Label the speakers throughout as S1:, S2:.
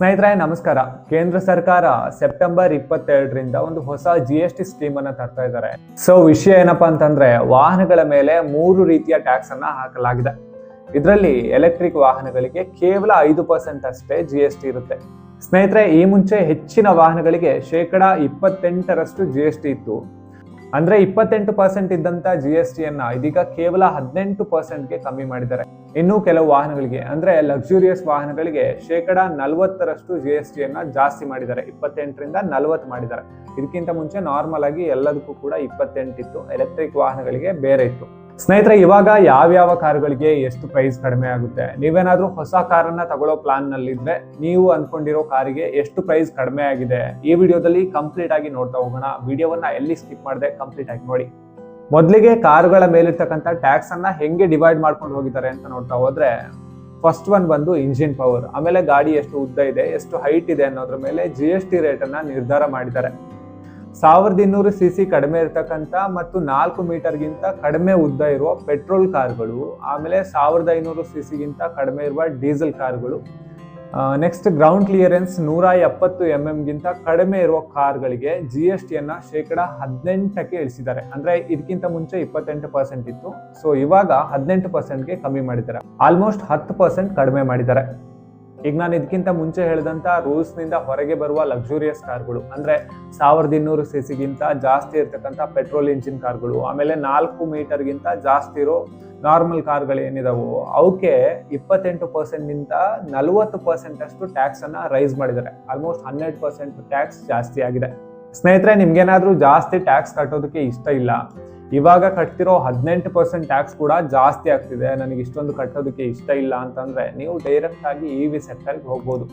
S1: ಸ್ನೇಹಿತರೆ, ನಮಸ್ಕಾರ. ಕೇಂದ್ರ ಸರ್ಕಾರ ಸೆಪ್ಟೆಂಬರ್ ಇಪ್ಪತ್ತೆರಡರಿಂದ ಒಂದು ಹೊಸ ಜಿ ಎಸ್ ಟಿ ಸ್ಕೀಮ್ ಅನ್ನ ತರ್ತಾ ಇದ್ದಾರೆ. ಸೊ ವಿಷಯ ಏನಪ್ಪಾ ಅಂತಂದ್ರೆ, ವಾಹನಗಳ ಮೇಲೆ ಮೂರು ರೀತಿಯ ಟ್ಯಾಕ್ಸ್ ಅನ್ನ ಹಾಕಲಾಗಿದೆ. ಇದರಲ್ಲಿ ಎಲೆಕ್ಟ್ರಿಕ್ ವಾಹನಗಳಿಗೆ ಕೇವಲ ಐದು ಪರ್ಸೆಂಟ್ ಅಷ್ಟೇ ಜಿ ಎಸ್ ಟಿ ಇರುತ್ತೆ. ಸ್ನೇಹಿತರೆ, ಈ ಮುಂಚೆ ಹೆಚ್ಚಿನ ವಾಹನಗಳಿಗೆ ಶೇಕಡಾ ಇಪ್ಪತ್ತೆಂಟರಷ್ಟು ಜಿ ಎಸ್ ಟಿ ಇತ್ತು. ಅಂದ್ರೆ ಇಪ್ಪತ್ತೆಂಟು ಪರ್ಸೆಂಟ್ ಇದ್ದಂತ ಜಿ ಎಸ್ ಟಿಯನ್ನ ಇದೀಗ ಕೇವಲ ಹದಿನೆಂಟು ಪರ್ಸೆಂಟ್ಗೆ ಕಮ್ಮಿ ಮಾಡಿದ್ದಾರೆ. ಇನ್ನು ಕೆಲವು ವಾಹನಗಳಿಗೆ, ಅಂದ್ರೆ ಲಕ್ಸುರಿಯಸ್ ವಾಹನಗಳಿಗೆ ಶೇಕಡ ನಲವತ್ತರಷ್ಟು ಜಿ ಎಸ್ ಟಿಯನ್ನ ಜಾಸ್ತಿ ಮಾಡಿದ್ದಾರೆ. ಇಪ್ಪತ್ತೆಂಟರಿಂದ ನಲವತ್ತು ಮಾಡಿದ್ದಾರೆ. ಇದಕ್ಕಿಂತ ಮುಂಚೆ ನಾರ್ಮಲ್ ಆಗಿ ಎಲ್ಲದಕ್ಕೂ ಕೂಡ ಇಪ್ಪತ್ತೆಂಟಿತ್ತು. ಎಲೆಕ್ಟ್ರಿಕ್ ವಾಹನಗಳಿಗೆ ಬೇರೆ ಇತ್ತು. ಸ್ನೇಹಿತರೆ, ಇವಾಗ ಯಾವ್ಯಾವ ಕಾರುಗಳಿಗೆ ಎಷ್ಟು ಪ್ರೈಸ್ ಕಡಿಮೆ ಆಗುತ್ತೆ? ನೀವೇನಾದ್ರೂ ಹೊಸ ಕಾರನ್ನ ತಗೊಳ್ಳೋ ಪ್ಲಾನ್ ನಲ್ಲಿದ್ರೆ ನೀವು ಅನ್ಕೊಂಡಿರೋ ಕಾರಿಗೆ ಎಷ್ಟು ಪ್ರೈಸ್ ಕಡಿಮೆ ಆಗಿದೆ? ಈ ವಿಡಿಯೋದಲ್ಲಿ ಕಂಪ್ಲೀಟ್ ಆಗಿ ನೋಡ್ತಾ ಹೋಗೋಣ. ವಿಡಿಯೋವನ್ನ ಎಲ್ಲಿ ಸ್ಕಿಪ್ ಮಾಡದೆ ಕಂಪ್ಲೀಟ್ ಆಗಿ ನೋಡಿ. ಮೊದಲಿಗೆ ಕಾರುಗಳ ಮೇಲಿರ್ತಕ್ಕಂಥ ಟ್ಯಾಕ್ಸ್ ಅನ್ನ ಹೆಂಗೆ ಡಿವೈಡ್ ಮಾಡ್ಕೊಂಡು ಹೋಗಿದ್ದಾರೆ ಅಂತ ನೋಡ್ತಾ ಹೋದ್ರೆ ಫಸ್ಟ್ ಒನ್ ಬಂದು ಇಂಜಿನ್ ಪವರ್ ಆಮೇಲೆ ಗಾಡಿ ಎಷ್ಟು ಉದ್ದ ಇದೆ, ಎಷ್ಟು ಹೈಟ್ ಇದೆ ಅನ್ನೋದ್ರ ಮೇಲೆ ಜಿ ಎಸ್ ಟಿ ರೇಟ್ ಅನ್ನ ನಿರ್ಧಾರ ಮಾಡಿದ್ದಾರೆ. ಸಾವಿರದ ಇನ್ನೂರು ಸಿ ಸಿ ಕಡಿಮೆ ಇರತಕ್ಕಂಥ ಮತ್ತು ನಾಲ್ಕು ಮೀಟರ್ಗಿಂತ ಕಡಿಮೆ ಉದ್ದ ಇರುವ ಪೆಟ್ರೋಲ್ ಕಾರ್ಗಳು, ಆಮೇಲೆ ಸಾವಿರದ ಐನೂರು ಸಿ ಸಿಗಿಂತ ಕಡಿಮೆ ಇರುವ ಡೀಸೆಲ್ ಕಾರ್ಗಳು ನೆಕ್ಸ್ಟ್ ಗ್ರೌಂಡ್ ಕ್ಲಿಯರೆನ್ಸ್ ನೂರ ಎಪ್ಪತ್ತು ಎಂ ಗಿಂತ ಕಡಿಮೆ ಇರುವ ಕಾರ್ಗಳಿಗೆ ಜಿ ಎಸ್ ಟಿಯನ್ನು ಶೇಕಡ ಹದಿನೆಂಟಕ್ಕೆ ಇಳಿಸಿದ್ದಾರೆ. ಅಂದ್ರೆ ಇದಕ್ಕಿಂತ ಮುಂಚೆ ಇಪ್ಪತ್ತೆಂಟು ಪರ್ಸೆಂಟ್ ಇತ್ತು. ಸೊ ಇವಾಗ ಹದಿನೆಂಟು ಪರ್ಸೆಂಟ್ಗೆ ಕಮ್ಮಿ ಮಾಡಿದ್ದಾರೆ. ಆಲ್ಮೋಸ್ಟ್ ಹತ್ತು ಪರ್ಸೆಂಟ್ ಕಡಿಮೆ ಮಾಡಿದ್ದಾರೆ. ಈಗ ನಾನು ಇದಕ್ಕಿಂತ ಮುಂಚೆ ಹೇಳಿದಂತ ರೂಲ್ಸ್ನಿಂದ ಹೊರಗೆ ಬರುವ ಲಕ್ಸುರಿಯಸ್ ಕಾರ್ಗಳು ಅಂದ್ರೆ ಸಾವಿರದ ಇನ್ನೂರು ಸಿ ಸಿಗಿಂತ ಜಾಸ್ತಿ ಇರ್ತಕ್ಕಂಥ ಪೆಟ್ರೋಲ್ ಇಂಜಿನ್ ಕಾರ್ಗಳು ಆಮೇಲೆ ನಾಲ್ಕು ಮೀಟರ್ಗಿಂತ ಜಾಸ್ತಿ ಇರೋ ನಾರ್ಮಲ್ ಕಾರ್ಗಳು ಏನಿದಾವೋ, ಅವಕ್ಕೆ ಇಪ್ಪತ್ತೆಂಟು ಪರ್ಸೆಂಟ್ಗಿಂತ ನಲವತ್ತು ಪರ್ಸೆಂಟ್ ಅಷ್ಟು ಟ್ಯಾಕ್ಸ್ ಅನ್ನ ರೈಸ್ ಮಾಡಿದ್ದಾರೆ. ಆಲ್ಮೋಸ್ಟ್ ಹನ್ನೆರಡು ಪರ್ಸೆಂಟ್ ಟ್ಯಾಕ್ಸ್ ಜಾಸ್ತಿ ಆಗಿದೆ. ಸ್ನೇಹಿತರೆ, ನಿಮ್ಗೇನಾದ್ರೂ ಜಾಸ್ತಿ ಟ್ಯಾಕ್ಸ್ ಕಟ್ಟೋದಕ್ಕೆ ಇಷ್ಟ ಇಲ್ಲ ಇವಾಗ ಕಟ್ತಿರೋ ಹದಿನೆಂಟು ಪರ್ಸೆಂಟ್ ಟ್ಯಾಕ್ಸ್ ಕೂಡ ಜಾಸ್ತಿ ಆಗ್ತಿದೆ. ನನಗೆ ಇಷ್ಟೊಂದು ಕಟ್ಟೋದಕ್ಕೆ ಇಷ್ಟ ಇಲ್ಲ ಅಂತಂದ್ರೆ ನೀವು ಡೈರೆಕ್ಟ್ ಆಗಿ ಇ ವಿ ಸೆಕ್ಟರ್ಗೆ ಹೋಗ್ಬೋದು.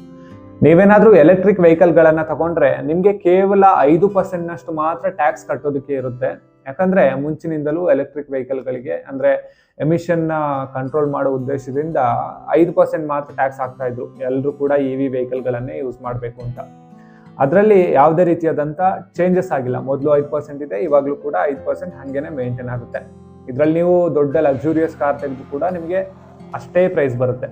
S1: ನೀವೇನಾದ್ರೂ ಎಲೆಕ್ಟ್ರಿಕ್ ವೆಹಿಕಲ್ಗಳನ್ನ ತಗೊಂಡ್ರೆ ನಿಮ್ಗೆ ಕೇವಲ ಐದು ಪರ್ಸೆಂಟ್ನಷ್ಟು ಮಾತ್ರ ಟ್ಯಾಕ್ಸ್ ಕಟ್ಟೋದಕ್ಕೆ ಇರುತ್ತೆ. ಯಾಕಂದ್ರೆ ಮುಂಚಿನಿಂದಲೂ ಎಲೆಕ್ಟ್ರಿಕ್ ವೆಹಿಕಲ್ಗಳಿಗೆ ಅಂದ್ರೆ ಎಮಿಷನ್ ಕಂಟ್ರೋಲ್ ಮಾಡೋ ಉದ್ದೇಶದಿಂದ ಐದು ಪರ್ಸೆಂಟ್ ಮಾತ್ರ ಟ್ಯಾಕ್ಸ್ ಹಾಕ್ತಾ ಇದ್ರು. ಎಲ್ಲರೂ ಕೂಡ ಇ ವಿ ವೆಹಿಕಲ್ಗಳನ್ನೇ ಯೂಸ್ ಮಾಡಬೇಕು ಅಂತ. ಅದರಲ್ಲಿ ಯಾವುದೇ ರೀತಿಯಾದಂಥ ಚೇಂಜಸ್ ಆಗಿಲ್ಲ. ಮೊದಲು ಐದು ಪರ್ಸೆಂಟ್ ಇದೆ, ಇವಾಗಲೂ ಕೂಡ ಐದು ಪರ್ಸೆಂಟ್ ಹಾಗೇನೆ ಮೇಂಟೈನ್ ಆಗುತ್ತೆ. ಇದರಲ್ಲಿ ನೀವು ದೊಡ್ಡ ಲಕ್ಸುರಿಯಸ್ ಕಾರ್ ತೆಗೆದು ಕೂಡ ನಿಮಗೆ ಅಷ್ಟೇ ಪ್ರೈಸ್ ಬರುತ್ತೆ.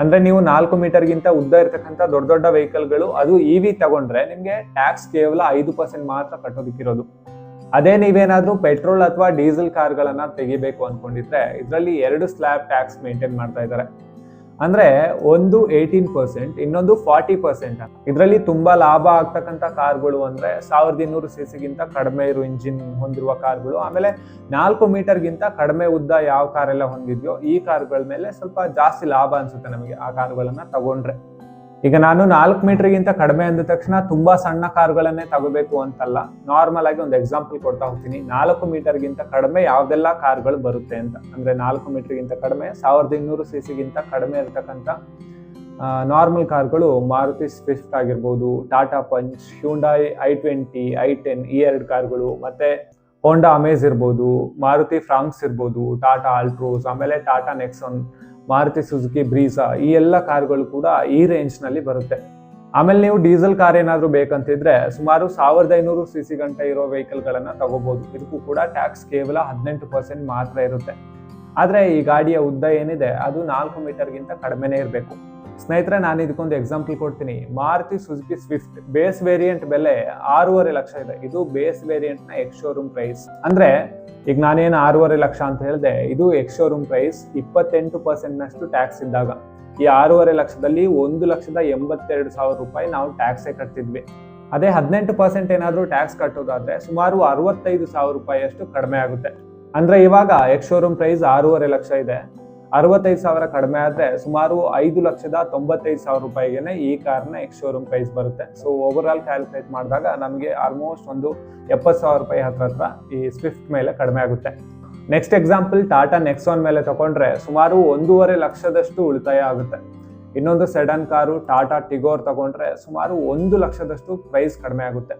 S1: ಅಂದರೆ ನೀವು ನಾಲ್ಕು ಮೀಟರ್ಗಿಂತ ಉದ್ದ ಇರತಕ್ಕಂಥ ದೊಡ್ಡ ದೊಡ್ಡ ವೆಹಿಕಲ್ಗಳು ಅದು ಇ ವಿ ತಗೊಂಡ್ರೆ ನಿಮಗೆ ಟ್ಯಾಕ್ಸ್ ಕೇವಲ ಐದು ಪರ್ಸೆಂಟ್ ಮಾತ್ರ ಕಟ್ಟೋದಕ್ಕಿರೋದು. ಅದೇ ನೀವೇನಾದರೂ ಪೆಟ್ರೋಲ್ ಅಥವಾ ಡೀಸೆಲ್ ಕಾರ್ಗಳನ್ನು ತೆಗಿಬೇಕು ಅಂದ್ಕೊಂಡಿದ್ರೆ ಇದರಲ್ಲಿ ಎರಡು ಸ್ಲ್ಯಾಬ್ ಟ್ಯಾಕ್ಸ್ ಮೇಂಟೈನ್ ಮಾಡ್ತಾ ಇದ್ದಾರೆ. ಅಂದ್ರೆ ಒಂದು ಏಯ್ಟೀನ್ ಪರ್ಸೆಂಟ್ ಇನ್ನೊಂದು ಫಾರ್ಟಿ ಪರ್ಸೆಂಟ್ ಇದರಲ್ಲಿ ತುಂಬಾ ಲಾಭ ಆಗ್ತಕ್ಕಂಥ ಕಾರ್ಗಳು ಅಂದ್ರೆ ಸಾವಿರದ ಇನ್ನೂರು ಸಿ ಸಿಗಿಂತ ಕಡಿಮೆ ಇರೋ ಇಂಜಿನ್ ಹೊಂದಿರುವ ಕಾರ್ಗಳು. ಆಮೇಲೆ ನಾಲ್ಕು ಮೀಟರ್ಗಿಂತ ಕಡಿಮೆ ಉದ್ದ ಯಾವ ಕಾರೆಲ್ಲ ಹೊಂದಿದ್ಯೋ ಈ ಕಾರ್ಗಳ ಮೇಲೆ ಸ್ವಲ್ಪ ಜಾಸ್ತಿ ಲಾಭ ಅನ್ಸುತ್ತೆ ನಮಗೆ ಆ ಕಾರ್ಗಳನ್ನ ತಗೊಂಡ್ರೆ. ಈಗ ನಾನು ನಾಲ್ಕು ಮೀಟರ್ಗಿಂತ ಕಡಿಮೆ ಅಂದ ತಕ್ಷಣ ತುಂಬಾ ಸಣ್ಣ ಕಾರ್ಗಳನ್ನೇ ತಗೋಬೇಕು ಅಂತಲ್ಲ. ನಾರ್ಮಲ್ ಆಗಿ ಒಂದು ಎಕ್ಸಾಂಪಲ್ ಕೊಡ್ತಾ ಹೋಗ್ತೀನಿ. ನಾಲ್ಕು ಮೀಟರ್ಗಿಂತ ಕಡಿಮೆ ಯಾವ್ದೆಲ್ಲ ಕಾರ್ಗಳು ಬರುತ್ತೆ ಅಂತ. ಅಂದ್ರೆ ನಾಲ್ಕು ಮೀಟರ್ಗಿಂತ ಕಡಿಮೆ, ಸಾವಿರದ ಇನ್ನೂರು ಸಿ ಸಿಗಿಂತ ಕಡಿಮೆ ಇರತಕ್ಕಂಥ ನಾರ್ಮಲ್ ಕಾರ್ಗಳು ಮಾರುತಿ ಸ್ವಿಫ್ಟ್ ಆಗಿರ್ಬೋದು Tata Punch Hyundai i twenty i ten ಈ ಎರಡು ಕಾರ್ಗಳು, ಮತ್ತೆ ಹೋಂಡಾ ಅಮೇಜ್ ಇರ್ಬೋದು, ಮಾರುತಿ ಫ್ರಾಂಕ್ಸ್ ಇರ್ಬೋದು ಟಾಟಾ ಆಲ್ಟ್ರೋಸ್ ಆಮೇಲೆ Tata Nexon Maruti Suzuki, Brezza ಈ ಎಲ್ಲ ಕಾರ್ಗಳು ಕೂಡ ಈ ರೇಂಜ್ನಲ್ಲಿ ಬರುತ್ತೆ. ಆಮೇಲೆ ನೀವು ಡೀಸೆಲ್ ಕಾರ್ ಏನಾದರೂ ಬೇಕಂತಿದ್ರೆ ಸುಮಾರು ಸಾವಿರದ ಐನೂರು ಸಿ ಸಿ ಗಂಟೆ ಇರೋ ವೆಹಿಕಲ್ಗಳನ್ನು ತಗೋಬಹುದು ಇದಕ್ಕೂ ಕೂಡ ಟ್ಯಾಕ್ಸ್ ಕೇವಲ ಹದಿನೆಂಟು ಪರ್ಸೆಂಟ್ ಮಾತ್ರ ಇರುತ್ತೆ. ಆದರೆ ಈ ಗಾಡಿಯ ಉದ್ದ ಏನಿದೆ, ಅದು ನಾಲ್ಕು ಮೀಟರ್ಗಿಂತ ಕಡಿಮೆನೇ ಇರಬೇಕು. ಸ್ನೇಹಿತರೆ, ನಾನು ಇದಕ್ಕೊಂದು ಎಕ್ಸಾಂಪಲ್ ಕೊಡ್ತೀನಿ. Maruti Suzuki Swift base variant ಬೆಲೆ ಆರೂವರೆ ಲಕ್ಷ ಇದೆ. ಇದು ಬೇಸ್ ವೇರಿಯಂಟ್ನ ಎಕ್ಸ್ ಶೋರೂಮ್ ಪ್ರೈಸ್ ಅಂದ್ರೆ, ಈಗ ನಾನೇನು ಆರೂವರೆ ಲಕ್ಷ ಅಂತ ಹೇಳಿದೆ, ಇದು ಎಕ್ಸ್ ಶೋರೂಮ್ ಪ್ರೈಸ್ ಇಪ್ಪತ್ತೆಂಟು ಪರ್ಸೆಂಟ್ ನಷ್ಟು ಟ್ಯಾಕ್ಸ್ ಇದ್ದಾಗ. ಈ ಆರೂವರೆ ಲಕ್ಷದಲ್ಲಿ ಒಂದು ಲಕ್ಷದ ಎಂಬತ್ತೆರಡು ಸಾವಿರ ರೂಪಾಯಿ ನಾವು ಟ್ಯಾಕ್ಸೇ ಕಟ್ತಿದ್ವಿ. ಅದೇ ಹದಿನೆಂಟು ಪರ್ಸೆಂಟ್ ಏನಾದರೂ ಟ್ಯಾಕ್ಸ್ ಕಟ್ಟೋದಾದ್ರೆ ಸುಮಾರು ಅರವತ್ತೈದು ಸಾವಿರ ರೂಪಾಯಿಯಷ್ಟು ಕಡಿಮೆ ಆಗುತ್ತೆ. ಅಂದ್ರೆ ಇವಾಗ ಎಕ್ಸ್ ಶೋರೂಮ್ ಪ್ರೈಸ್ ಆರೂವರೆ ಲಕ್ಷ ಇದೆ. ಅರವತ್ತೈದು ಸಾವಿರ ಕಡಿಮೆ ಆದ್ರೆ ಸುಮಾರು ಐದು ಲಕ್ಷದ ತೊಂಬತ್ತೈದು ಸಾವಿರ ರೂಪಾಯಿಗೆನೆ ಈ ಕಾರ್ನ ಎಕ್ಸ್ ಶೋರೂಮ್ ಪ್ರೈಸ್ ಬರುತ್ತೆ. ಸೊ ಓವರ್ ಆಲ್ ಕ್ಯಾಲ್ಕುಲೇಟ್ ಮಾಡಿದಾಗ ನಮಗೆ ಆಲ್ಮೋಸ್ಟ್ ಒಂದು ಎಪ್ಪತ್ತು ಸಾವಿರ ರೂಪಾಯಿ ಹತ್ರ ಹತ್ರ ಈ ಸ್ವಿಫ್ಟ್ ಮೇಲೆ ಕಡಿಮೆ ಆಗುತ್ತೆ. ನೆಕ್ಸ್ಟ್ ಎಕ್ಸಾಂಪಲ್ ಟಾಟಾ ನೆಕ್ಸಾನ್ ಮೇಲೆ ತಗೊಂಡ್ರೆ ಸುಮಾರು ಒಂದೂವರೆ ಲಕ್ಷದಷ್ಟು ಉಳಿತಾಯ ಆಗುತ್ತೆ. ಇನ್ನೊಂದು ಸೆಡನ್ ಕಾರು ಟಾಟಾ ಟಿಗೋರ್ ತಗೊಂಡ್ರೆ ಸುಮಾರು ಒಂದು ಲಕ್ಷದಷ್ಟು ಪ್ರೈಸ್ ಕಡಿಮೆ ಆಗುತ್ತೆ.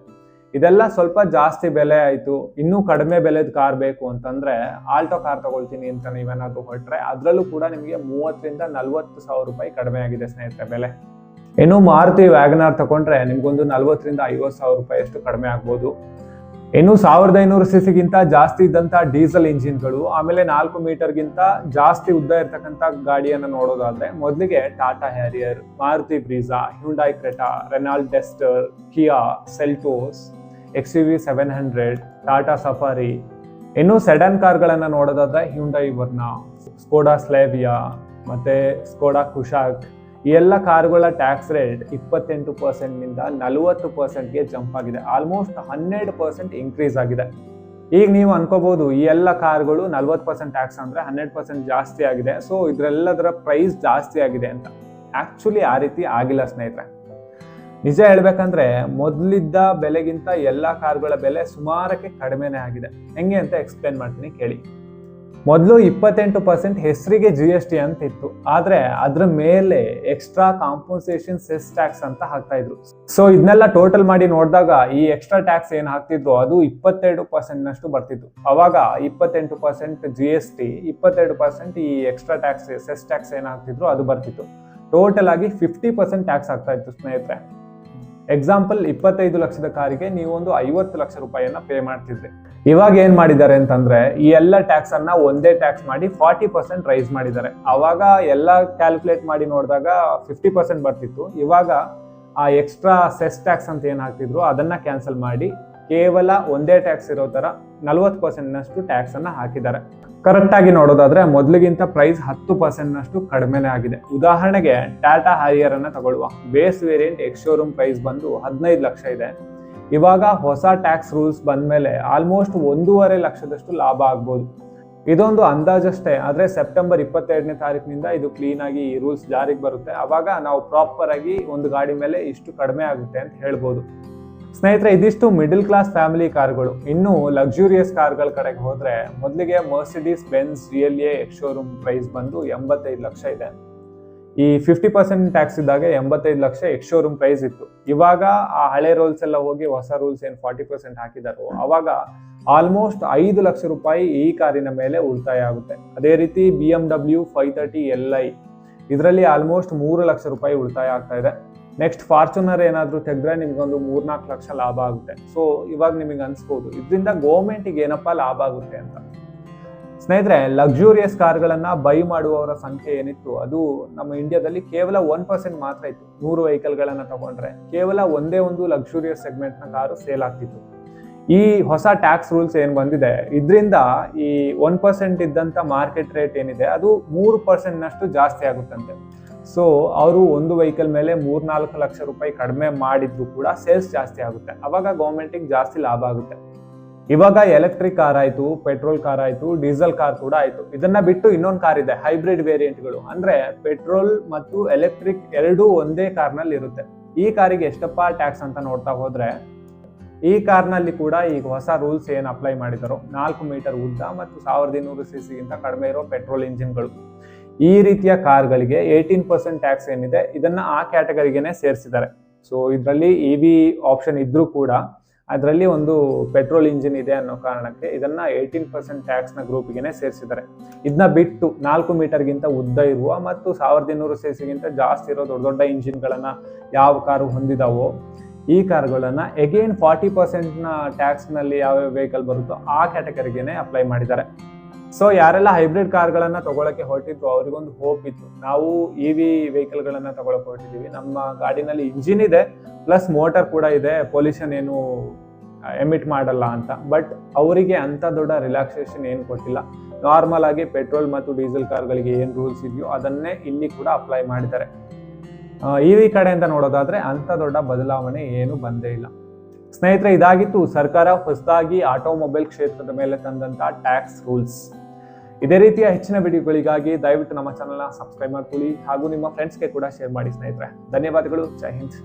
S1: ಇದೆಲ್ಲ ಸ್ವಲ್ಪ ಜಾಸ್ತಿ ಬೆಲೆ ಆಯ್ತು. ಇನ್ನೂ ಕಡಿಮೆ ಬೆಲೆದ ಕಾರ್ ಬೇಕು ಅಂತಂದ್ರೆ ಆಲ್ಟೋ ಕಾರ್ ತಗೊಳ್ತೀನಿ ಅಂತ ನೀವೇನಾದ್ರೂ ಹೊರಟ್ರೆ ಅದರಲ್ಲೂ ಕೂಡ ನಿಮಗೆ ಮೂವತ್ತರಿಂದ ನಲ್ವತ್ತು ಸಾವಿರ ರೂಪಾಯಿ ಕಡಿಮೆ ಆಗಿದೆ ಸ್ನೇಹಿತರೆ ಬೆಲೆ. ಇನ್ನು ಮಾರುತಿ ವ್ಯಾಗನಾರ್ ತಗೊಂಡ್ರೆ ನಿಮ್ಗೊಂದು ನಲ್ವತ್ತರಿಂದ ಐವತ್ತು ಸಾವಿರ ರೂಪಾಯಿ ಅಷ್ಟು ಕಡಿಮೆ ಆಗ್ಬೋದು. ಇನ್ನು ಸಾವಿರದ ಐನೂರು ಸಿಸಿಗಿಂತ ಜಾಸ್ತಿ ಇದ್ದಂತ ಡೀಸೆಲ್ ಇಂಜಿನ್ಗಳು, ಆಮೇಲೆ ನಾಲ್ಕು ಮೀಟರ್ಗಿಂತ ಜಾಸ್ತಿ ಉದ್ದ ಇರ್ತಕ್ಕಂಥ ಗಾಡಿಯನ್ನು ನೋಡೋದಾದ್ರೆ ಮೊದಲಿಗೆ Tata Harrier, Maruti Brezza Hyundai Creta, Renault Duster, Kia, Seltos X U V seven hundred Tata Safari ಇನ್ನು ಸೆಡನ್ ಕಾರ್ಗಳನ್ನು ನೋಡೋದಾದ್ರೆ ಹ್ಯುಂಡೈ ವರ್ನ ಸ್ಕೋಡಾ ಸ್ಲೇವಿಯಾ ಮತ್ತೆ ಸ್ಕೋಡಾ ಕುಶಾಕ್ ಈ ಎಲ್ಲ ಕಾರುಗಳ ಟ್ಯಾಕ್ಸ್ ರೇಟ್ ಇಪ್ಪತ್ತೆಂಟು ಪರ್ಸೆಂಟ್ನಿಂದ ನಲವತ್ತು ಪರ್ಸೆಂಟ್ಗೆ ಜಂಪ್ ಆಗಿದೆ. ಆಲ್ಮೋಸ್ಟ್ ಹನ್ನೆರಡು ಪರ್ಸೆಂಟ್ ಇನ್ಕ್ರೀಸ್ ಆಗಿದೆ. ಈಗ ನೀವು ಅನ್ಕೋಬಹುದು, ಈ ಎಲ್ಲ ಕಾರ್ಗಳು ನಲ್ವತ್ತು ಪರ್ಸೆಂಟ್ ಟ್ಯಾಕ್ಸ್ ಅಂದ್ರೆ ಹನ್ನೆರಡು ಪರ್ಸೆಂಟ್ ಜಾಸ್ತಿ ಆಗಿದೆ. ಸೊ ಇದ್ರೆಲ್ಲದರ ಪ್ರೈಸ್ ಜಾಸ್ತಿ ಆಗಿದೆ ಅಂತ. ಆ್ಯಕ್ಚುಲಿ ಆ ರೀತಿ ಆಗಿಲ್ಲ ಸ್ನೇಹಿತರೆ. ನಿಜ ಹೇಳ್ಬೇಕಂದ್ರೆ ಮೊದಲಿದ್ದ ಬೆಲೆಗಿಂತ ಎಲ್ಲ ಕಾರ್ಗಳ ಬೆಲೆ ಸುಮಾರಕ್ಕೆ ಕಡಿಮೆನೇ ಆಗಿದೆ. ಹೆಂಗೆ ಅಂತ ಎಕ್ಸ್ಪ್ಲೇನ್ ಮಾಡ್ತೀನಿ, ಕೇಳಿ. ಮೊದಲು ಇಪ್ಪತ್ತೆಂಟು ಪರ್ಸೆಂಟ್ ಹೆಸರಿಗೆ ಜಿ ಎಸ್ ಟಿ ಅಂತ ಇತ್ತು. ಆದ್ರೆ ಅದ್ರ ಮೇಲೆ ಎಕ್ಸ್ಟ್ರಾ ಕಾಂಪನ್ಸೇಷನ್ ಸೆಸ್ ಟ್ಯಾಕ್ಸ್ ಅಂತ ಹಾಕ್ತಾ ಇದ್ರು. ಸೊ ಇದನ್ನೆಲ್ಲ ಟೋಟಲ್ ಮಾಡಿ ನೋಡಿದಾಗ ಈ ಎಕ್ಸ್ಟ್ರಾ ಟ್ಯಾಕ್ಸ್ ಏನ್ ಹಾಕ್ತಿದ್ರು ಅದು ಇಪ್ಪತ್ತೆರಡು ಪರ್ಸೆಂಟ್ ನಷ್ಟು ಬರ್ತಿತ್ತು. ಅವಾಗ ಇಪ್ಪತ್ತೆಂಟು ಪರ್ಸೆಂಟ್ ಜಿ ಎಸ್ ಟಿ ಇಪ್ಪತ್ತೆರಡು ಪರ್ಸೆಂಟ್ ಈ ಎಕ್ಸ್ಟ್ರಾ ಟ್ಯಾಕ್ಸ್ ಸೆಸ್ ಟ್ಯಾಕ್ಸ್ ಏನ್ ಹಾಕ್ತಿದ್ರು ಅದು ಬರ್ತಿತ್ತು. ಟೋಟಲ್ ಆಗಿ ಫಿಫ್ಟಿ ಪರ್ಸೆಂಟ್ ಟ್ಯಾಕ್ಸ್ ಆಗ್ತಾ ಇತ್ತು ಸ್ನೇಹಿತರೆ. ಎಕ್ಸಾಂಪಲ್ ಇಪ್ಪತ್ತೈದು ಲಕ್ಷದ ಕಾರಿಗೆ ನೀವು ಒಂದು ಐವತ್ತು ಲಕ್ಷ ರೂಪಾಯಿಯನ್ನ ಪೇ ಮಾಡ್ತಿದ್ರಿ. ಇವಾಗ ಏನ್ ಮಾಡಿದ್ದಾರೆ ಅಂತಂದ್ರೆ, ಈ ಎಲ್ಲ ಟ್ಯಾಕ್ಸ್ ಅನ್ನ ಒಂದೇ ಟ್ಯಾಕ್ಸ್ ಮಾಡಿ ಫಾರ್ಟಿ ಪರ್ಸೆಂಟ್ ರೈಸ್ ಮಾಡಿದ್ದಾರೆ. ಅವಾಗ ಎಲ್ಲ ಕ್ಯಾಲ್ಕುಲೇಟ್ ಮಾಡಿ ನೋಡಿದಾಗ ಫಿಫ್ಟಿ ಪರ್ಸೆಂಟ್ ಬರ್ತಿತ್ತು. ಇವಾಗ ಆ ಎಕ್ಸ್ಟ್ರಾ ಸೆಸ್ ಟ್ಯಾಕ್ಸ್ ಅಂತ ಏನ್ ಹಾಕ್ತಿದ್ರು, ಅದನ್ನ ಕ್ಯಾನ್ಸಲ್ ಮಾಡಿ ಕೇವಲ ಒಂದೇ ಟ್ಯಾಕ್ಸ್ ಇರೋ ಥರ ನಲ್ವತ್ತು ಪರ್ಸೆಂಟ್ನಷ್ಟು ನಷ್ಟು ಟ್ಯಾಕ್ಸ್ ಅನ್ನ ಹಾಕಿದ್ದಾರೆ. ಕರೆಕ್ಟಾಗಿ ನೋಡೋದಾದರೆ ಮೊದಲಿಗಿಂತ ಪ್ರೈಸ್ ಹತ್ತು ಪರ್ಸೆಂಟ್ ನಷ್ಟು ಕಡಿಮೆನೇ ಆಗಿದೆ. ಉದಾಹರಣೆಗೆ ಟಾಟಾ ಹರಿಯರನ್ನು ತಗೊಳ್ಳುವ base variant ex showroom price ಬಂದು ಹದಿನೈದು ಲಕ್ಷ ಇದೆ. ಇವಾಗ ಹೊಸ ಟ್ಯಾಕ್ಸ್ ರೂಲ್ಸ್ ಬಂದ್ಮೇಲೆ ಆಲ್ಮೋಸ್ಟ್ ಒಂದೂವರೆ ಲಕ್ಷದಷ್ಟು ಲಾಭ ಆಗ್ಬೋದು. ಇದೊಂದು ಅಂದಾಜಷ್ಟೇ, ಆದರೆ ಸೆಪ್ಟೆಂಬರ್ ಇಪ್ಪತ್ತೆರಡನೇ ತಾರೀಕಿನಿಂದ ಇದು ಕ್ಲೀನ್ ಆಗಿ ಈ ರೂಲ್ಸ್ ಜಾರಿಗೆ ಬರುತ್ತೆ. ಆವಾಗ ನಾವು ಪ್ರಾಪರ್ ಆಗಿ ಒಂದು ಗಾಡಿ ಮೇಲೆ ಇಷ್ಟು ಕಡಿಮೆ ಆಗುತ್ತೆ ಅಂತ ಹೇಳ್ಬೋದು. ಸ್ನೇಹಿತರೆ, ಇದಿಷ್ಟು ಮಿಡಿಲ್ ಕ್ಲಾಸ್ ಫ್ಯಾಮಿಲಿ ಕಾರ್ಗಳು. ಇನ್ನು ಲಕ್ಸುರಿಯಸ್ ಕಾರ್ಗಳ ಕಡೆಗೆ ಹೋದ್ರೆ ಮೊದಲಿಗೆ ಮರ್ಸಿಡೀಸ್ ಬೆನ್ಸ್ ರಿಯಲ್ ಎ ಎಕ್ಸ್ ಶೋರೂಮ್ ಪ್ರೈಸ್ ಬಂದು ಎಂಬತ್ತೈದು ಲಕ್ಷ ಇದೆ. ಈ ಫಿಫ್ಟಿ ಪರ್ಸೆಂಟ್ ಟ್ಯಾಕ್ಸ್ ಇದ್ದಾಗ ಎಂಬತ್ತೈದು ಲಕ್ಷ ಎಕ್ಸ್ ಶೋರೂಮ್ ಪ್ರೈಸ್ ಇತ್ತು. ಇವಾಗ ಆ ಹಳೆ ರೂಲ್ಸ್ ಎಲ್ಲ ಹೋಗಿ ಹೊಸ ರೂಲ್ಸ್ ಏನು ಫಾರ್ಟಿ ಪರ್ಸೆಂಟ್ ಹಾಕಿದಾರೋ, ಅವಾಗ ಆಲ್ಮೋಸ್ಟ್ ಐದು ಲಕ್ಷ ರೂಪಾಯಿ ಈ ಕಾರಿನ ಮೇಲೆ ಉಳಿತಾಯ ಆಗುತ್ತೆ. ಅದೇ ರೀತಿ B M W five thirty L I ಇದರಲ್ಲಿ ಆಲ್ಮೋಸ್ಟ್ ಮೂರು ಲಕ್ಷ ರೂಪಾಯಿ ಉಳಿತಾಯ ಆಗ್ತಾ ಇದೆ. ನೆಕ್ಸ್ಟ್ ಫಾರ್ಚುನರ್ ಏನಾದರೂ ತೆಗೆದ್ರೆ ನಿಮ್ಗೊಂದು ಮೂರ್ನಾಲ್ಕು ಲಕ್ಷ ಲಾಭ ಆಗುತ್ತೆ. ಸೊ ಇವಾಗ ನಿಮಗೆ ಅನ್ಸ್ಬೋದು, ಇದರಿಂದ ಗೋರ್ಮೆಂಟಿಗೆ ಏನಪ್ಪ ಲಾಭ ಆಗುತ್ತೆ ಅಂತ. ಸ್ನೇಹಿತರೆ ಲಕ್ಸುರಿಯಸ್ ಕಾರ್ಗಳನ್ನು ಬೈ ಮಾಡುವವರ ಸಂಖ್ಯೆ ಏನಿತ್ತು, ಅದು ನಮ್ಮ ಇಂಡಿಯಾದಲ್ಲಿ ಕೇವಲ ಒನ್ ಪರ್ಸೆಂಟ್ ಮಾತ್ರ ಇತ್ತು. ನೂರು ವೆಹಿಕಲ್ಗಳನ್ನು ತಗೊಂಡ್ರೆ ಕೇವಲ ಒಂದೇ ಒಂದು ಲಕ್ಸುರಿಯಸ್ ಸೆಗ್ಮೆಂಟ್ನ ಕಾರು ಸೇಲ್ ಆಗ್ತಿತ್ತು. ಈ ಹೊಸ ಟ್ಯಾಕ್ಸ್ ರೂಲ್ಸ್ ಏನು ಬಂದಿದೆ, ಇದರಿಂದ ಈ ಒನ್ ಪರ್ಸೆಂಟ್ ಇದ್ದಂತ ಮಾರ್ಕೆಟ್ ರೇಟ್ ಏನಿದೆ, ಅದು ಮೂರು ಪರ್ಸೆಂಟ್ನಷ್ಟು ಜಾಸ್ತಿ ಆಗುತ್ತಂತೆ. ಸೊ ಅವರು ಒಂದು ವೆಹಿಕಲ್ ಮೇಲೆ ಮೂರ್ನಾಲ್ಕು ಲಕ್ಷ ರೂಪಾಯಿ ಕಡಿಮೆ ಮಾಡಿದ್ರು ಕೂಡ ಸೇಲ್ಸ್ ಜಾಸ್ತಿ ಆಗುತ್ತೆ. ಅವಾಗ ಗೌರ್ಮೆಂಟಿಗೆ ಜಾಸ್ತಿ ಲಾಭ ಆಗುತ್ತೆ. ಇವಾಗ ಎಲೆಕ್ಟ್ರಿಕ್ ಕಾರ್ ಆಯಿತು ಪೆಟ್ರೋಲ್ ಕಾರ್ ಆಯಿತು ಡೀಸೆಲ್ ಕಾರ್ ಕೂಡ ಆಯಿತು. ಇದನ್ನ ಬಿಟ್ಟು ಇನ್ನೊಂದು ಕಾರ್ ಇದೆ ಹೈಬ್ರಿಡ್ ವೇರಿಯಂಟ್ಗಳು ಅಂದ್ರೆ ಪೆಟ್ರೋಲ್ ಮತ್ತು ಎಲೆಕ್ಟ್ರಿಕ್ ಎರಡೂ ಒಂದೇ ಕಾರ್ನಲ್ಲಿ ಇರುತ್ತೆ. ಈ ಕಾರಿಗೆ ಎಷ್ಟಪ್ಪ ಟ್ಯಾಕ್ಸ್ ಅಂತ ನೋಡ್ತಾ ಹೋದ್ರೆ, ಈ ಕಾರ್ನಲ್ಲಿ ಕೂಡ ಈಗ ಹೊಸ ರೂಲ್ಸ್ ಏನು ಅಪ್ಲೈ ಮಾಡಿದಾರೋ, ನಾಲ್ಕು ಮೀಟರ್ ಉದ್ದ ಮತ್ತು ಸಾವಿರದ ಇನ್ನೂರು ಸಿ ಸಿಗಿಂತ ಕಡಿಮೆ ಇರೋ ಪೆಟ್ರೋಲ್ ಇಂಜಿನ್ಗಳು ಈ ರೀತಿಯ ಕಾರ್ಗಳಿಗೆ ಏಯ್ಟೀನ್ ಪರ್ಸೆಂಟ್ ಟ್ಯಾಕ್ಸ್ ಏನಿದೆ, ಇದನ್ನ ಆ ಕ್ಯಾಟಗರಿಗೆನೆ ಸೇರಿಸಿದ್ದಾರೆ. ಸೊ ಇದರಲ್ಲಿ ಇ ವಿ ಆಪ್ಷನ್ ಇದ್ದರೂ ಕೂಡ ಅದರಲ್ಲಿ ಒಂದು ಪೆಟ್ರೋಲ್ ಇಂಜಿನ್ ಇದೆ ಅನ್ನೋ ಕಾರಣಕ್ಕೆ ಇದನ್ನ ಏಯ್ಟೀನ್ ಪರ್ಸೆಂಟ್ ಟ್ಯಾಕ್ಸ್ನ ಗ್ರೂಪ್ಗೆನೆ ಸೇರಿಸಿದ್ದಾರೆ. ಇದನ್ನ ಬಿಟ್ಟು ನಾಲ್ಕು ಮೀಟರ್ಗಿಂತ ಉದ್ದ ಇರುವ ಮತ್ತು ಸಾವಿರದ ಇನ್ನೂರು ಸಿ ಸಿಗಿಂತ ಜಾಸ್ತಿ ಇರೋ ದೊಡ್ಡ ದೊಡ್ಡ ಇಂಜಿನ್ಗಳನ್ನ ಯಾವ ಕಾರು ಹೊಂದಿದಾವೋ, ಈ ಕಾರ್ಗಳನ್ನು ಎಗೇನ್ ಫಾರ್ಟಿ ನಲ್ಲಿ ಯಾವ ವೆಹಿಕಲ್ ಬರುತ್ತೋ ಆ ಕ್ಯಾಟಗರಿಗೆನೇ ಅಪ್ಲೈ ಮಾಡಿದ್ದಾರೆ. ಸೊ ಯಾರೆಲ್ಲ ಹೈಬ್ರಿಡ್ ಕಾರ್ಗಳನ್ನು ತಗೊಳಕ್ಕೆ ಹೊರಟಿದ್ರು ಅವರಿಗೊಂದು ಹೋಪ್ ಇತ್ತು. ನಾವು ಇ ವಿ ವೆಹಿಕಲ್ ಗಳನ್ನ ತಗೊಳಕ್ ಹೊರಟಿದೀವಿ ನಮ್ಮ ಗಾಡಿನಲ್ಲಿ ಇಂಜಿನ್ ಇದೆ ಪ್ಲಸ್ ಮೋಟರ್ ಕೂಡ ಇದೆ. ಪೊಲ್ಯೂಷನ್ ಏನು ಎಮಿಟ್ ಮಾಡಲ್ಲ ಅಂತ. ಬಟ್ ಅವರಿಗೆ ಅಂತ ದೊಡ್ಡ ರಿಲ್ಯಾಕ್ಸೇಷನ್ ಏನು ಕೊಟ್ಟಿಲ್ಲ. ನಾರ್ಮಲ್ ಆಗಿ ಪೆಟ್ರೋಲ್ ಮತ್ತು ಡೀಸೆಲ್ ಕಾರ್ಗಳಿಗೆ ಏನು ರೂಲ್ಸ್ ಇದೆಯೋ ಅದನ್ನೇ ಇಲ್ಲಿ ಕೂಡ ಅಪ್ಲೈ ಮಾಡಿದ್ದಾರೆ. ಇ ವಿ ಕಡೆಯಿಂದ ನೋಡೋದಾದ್ರೆ ಅಂತ ದೊಡ್ಡ ಬದಲಾವಣೆ ಏನು ಬಂದೇ ಇಲ್ಲ. ಸ್ನೇಹಿತರೆ, ಇದಾಗಿತ್ತು. ಸರ್ಕಾರ ಹೊಸದಾಗಿ ಆಟೋಮೊಬೈಲ್ ಕ್ಷೇತ್ರದ ಮೇಲೆ ತಂದಂತ ಟ್ಯಾಕ್ಸ್ ರೂಲ್ಸ್ ಇದೇ ರೀತಿಯ ಹೆಚ್ಚಿನ ವಿಡಿಯೋಗಳಿಗಾಗಿ ದಯವಿಟ್ಟು ನಮ್ಮ ಚಾನಲ್ನ ಸಬ್ಸ್ಕ್ರೈಬ್ ಮಾಡ್ಕೊಳ್ಳಿ ಹಾಗೂ ನಿಮ್ಮ ಫ್ರೆಂಡ್ಸ್ಗೆ ಕೂಡ ಶೇರ್ ಮಾಡಿ ಸ್ನೇಹಿತರೆ. ಧನ್ಯವಾದಗಳು. ಜೈ ಹಿಂದ್.